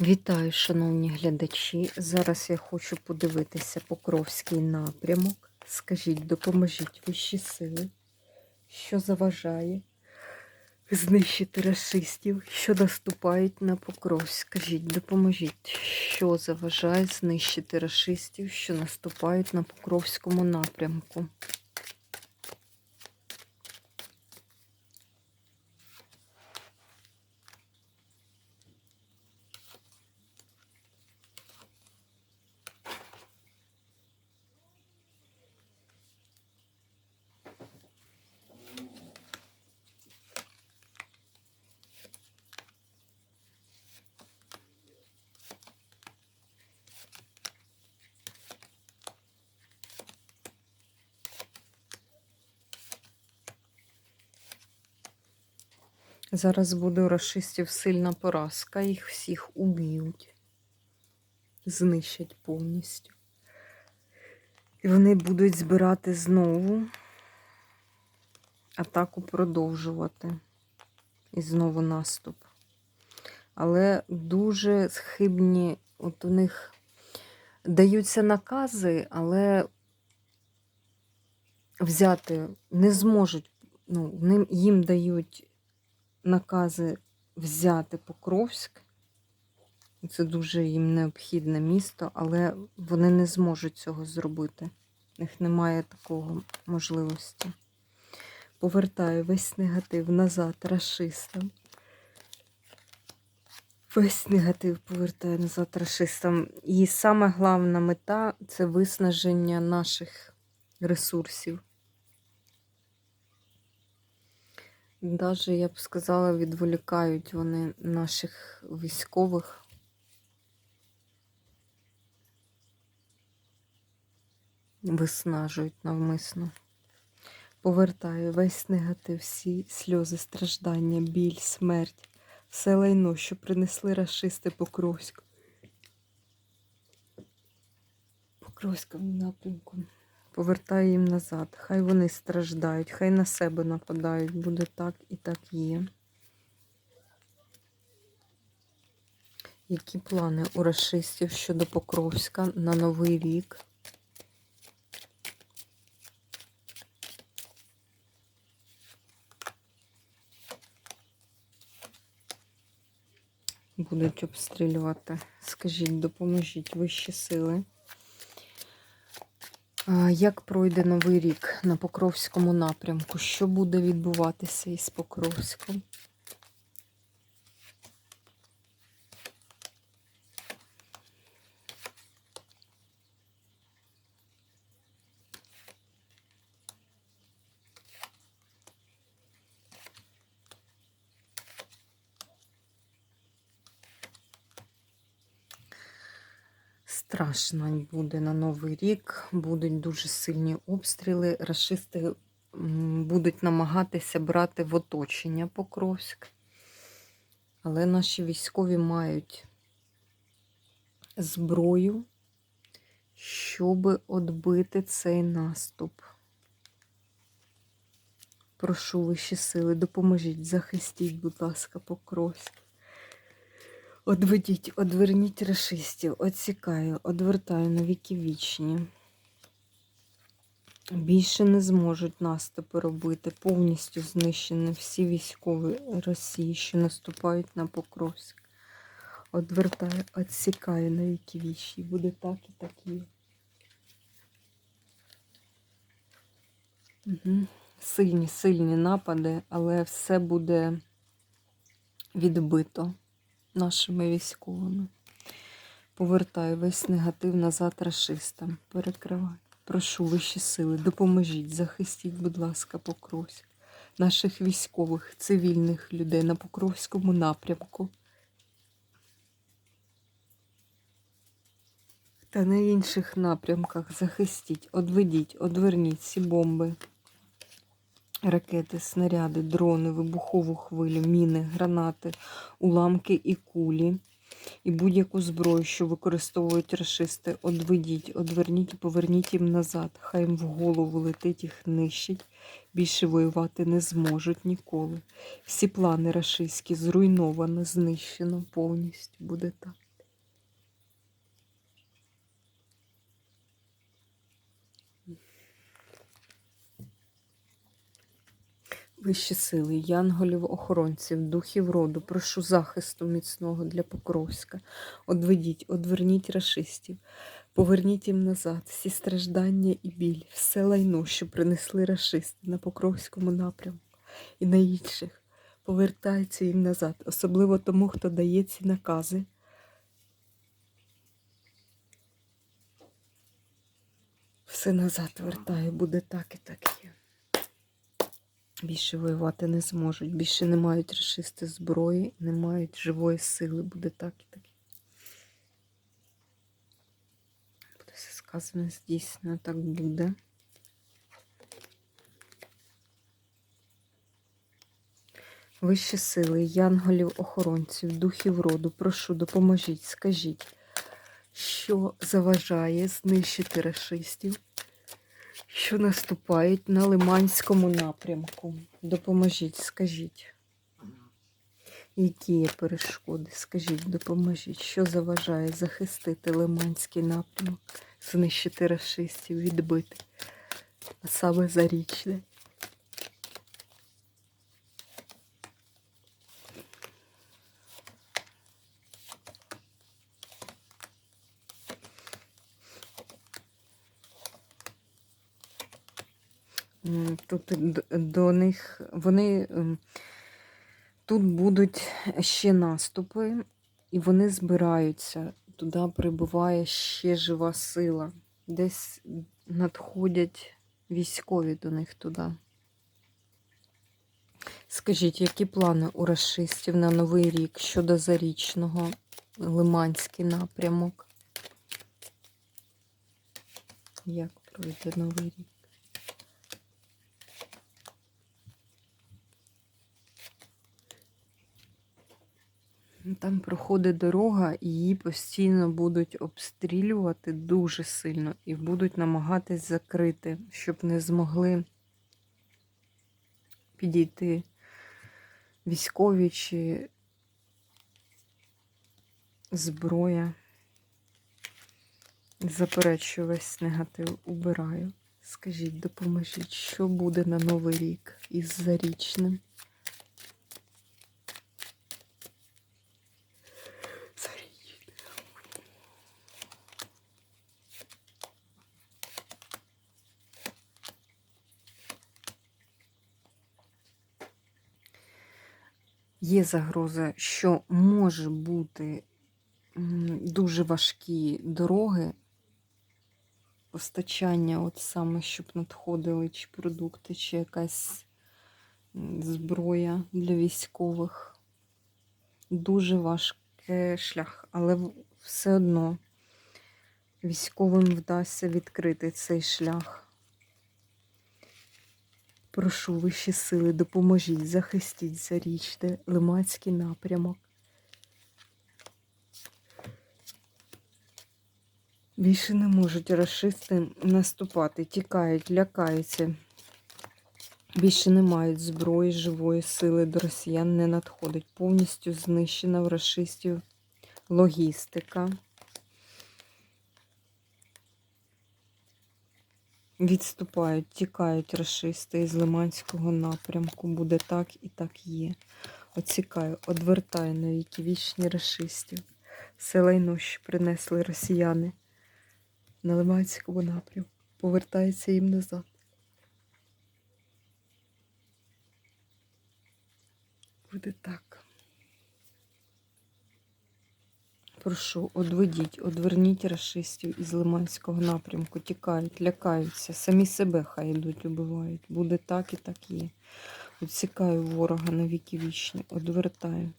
Вітаю, шановні глядачі. Зараз я хочу подивитися Покровський напрямок. Скажіть, допоможіть вищі сили, що заважає знищити расистів, що наступають на Покровськ. Скажіть, допоможіть, що заважає знищити расистів, що наступають на Покровському напрямку. Зараз буде у расистів сильна поразка, їх всіх уб'ють, знищать повністю. І вони будуть збирати знову атаку продовжувати. І знову наступ. Але дуже схибні, от у них даються накази, але взяти не зможуть, ну, їм дають накази взяти Покровськ. Це дуже їм необхідне місто, але вони не зможуть цього зробити. У них немає такого можливості. Повертаю весь негатив назад расистам. Весь негатив повертаю назад расистам. І саме головна мета це виснаження наших ресурсів. Даже, я б сказала, відволікають вони наших військових. Виснажують навмисно. Повертаю весь негатив, всі сльози, страждання, біль, смерть, все лайно, що принесли расисти Покровську. Покровському напрямку. Повертаю їм назад. Хай вони страждають, хай на себе нападають. Буде так і так є. Які плани у расистів щодо Покровська на Новий рік? Будуть обстрілювати. Скажіть, допоможіть вищі сили. Як пройде новий рік на Покровському напрямку? Що буде відбуватися із Покровськом? Страшно буде на Новий рік, будуть дуже сильні обстріли. Рашисти будуть намагатися брати в оточення Покровськ. Але наші військові мають зброю, щоб відбити цей наступ. Прошу вищі сили, допоможіть, захистіть, будь ласка, Покровськ. Одведіть, одверніть расистів, отсікаю, одвертаю на віки вічні. Більше не зможуть наступи робити. Повністю знищені всі військові Росії, що наступають на Покровськ. Одвертаю, отсікаю на віки вічні. Буде так і так. Угу. Сильні, сильні напади, але все буде відбито нашими військовими. Повертаю весь негатив назад расистам. Перекриваю. Прошу вищі сили, допоможіть, захистіть, будь ласка, Покровськ. Наших військових, цивільних людей на Покровському напрямку. Та на інших напрямках захистіть, одведіть, одверніть ці бомби ракети, снаряди, дрони, вибухову хвилю, міни, гранати, уламки і кулі. І будь-яку зброю, що використовують расисти, одведіть, одверніть і поверніть їм назад. Хай їм в голову летить, їх нищить. Більше воювати не зможуть ніколи. Всі плани рашистські зруйновано, знищено повністю буде так. Вищі сили, янголів, охоронців, духів роду, прошу захисту міцного для Покровська. Одведіть, одверніть рашистів, поверніть їм назад всі страждання і біль, все лайно, що принесли рашисти на Покровському напрямку і на інших. Повертається їм назад, особливо тому, хто дає ці накази. Все назад вертаю, буде так і так є. Більше воювати не зможуть. Більше не мають рашисти зброї, не мають живої сили. Буде так і так. Буде все сказане, здійснено, так буде. Вищі сили, янголів, охоронців, духів роду, прошу, допоможіть, скажіть, що заважає знищити рашистів, що наступають на Лиманському напрямку. Допоможіть, скажіть. Які є перешкоди? Скажіть, допоможіть, що заважає захистити Лиманський напрямок, знищити расистів, відбити, а саме зарічне. Тут до них вони тут будуть ще наступи, і вони збираються. Туди прибуває ще жива сила. Десь надходять військові до них туди. Скажіть, які плани у расистів на Новий рік щодо зарічного Лиманський напрямок? Як пройде Новий рік? Там проходить дорога, і її постійно будуть обстрілювати дуже сильно і будуть намагатись закрити, щоб не змогли підійти військові чи зброя. Заперечую весь негатив, убираю. Скажіть, допоможіть, що буде на Новий рік із? Зарічним. Є загроза, що може бути дуже важкі дороги, постачання, от саме, щоб надходили чи продукти, чи якась зброя для військових. Дуже важкий шлях, але все одно військовим вдасться відкрити цей шлях. Прошу вищі сили, допоможіть, захистіть зарічне Лимацький напрямок. Більше не можуть расисти наступати, тікають, лякаються. Більше не мають зброї, живої сили до росіян не надходить. Повністю знищена в расистів логістика. Відступають, тікають расисти із Лиманського напрямку. Буде так і так є. Оцікаю, одвертаю навіки вічні расистів. Все лайно, що принесли росіяни на Лиманському напрямку. Повертається їм назад. Буде так. Прошу, одведіть, одверніть расистів із Лиманського напрямку. Тікають, лякаються, самі себе хай йдуть, убивають. Буде так і так є. Відсікаю ворога на віки вічні, одвертаю.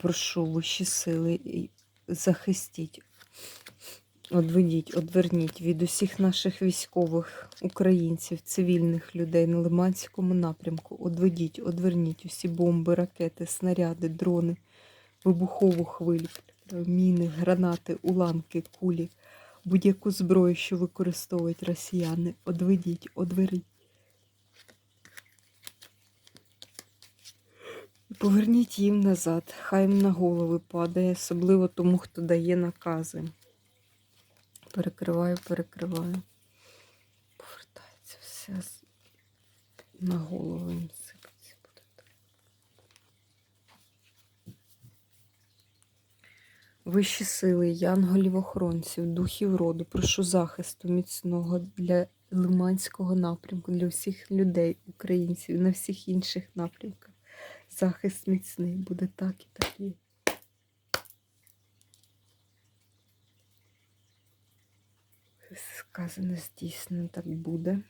Прошу вищі сили, захистіть, одведіть, одверніть від усіх наших військових, українців, цивільних людей на Лиманському напрямку. Одведіть, одверніть усі бомби, ракети, снаряди, дрони, вибухову хвилю, міни, гранати, уламки, кулі, будь-яку зброю, що використовують росіяни. Одведіть, одверіть. Поверніть їм назад, хай їм на голови падає, особливо тому, хто дає накази. Перекриваю, перекриваю. Повертається все. на голову їм сипеться буде. Вищі сили, янголів-охоронців, духів роду, прошу захисту міцного для Лиманського напрямку, для всіх людей, українців, на всіх інших напрямках. Захист міцний буде так і так є. Сказане здійснено, так буде.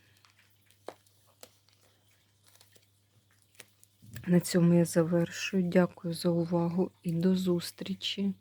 На цьому я завершую. Дякую за увагу і до зустрічі.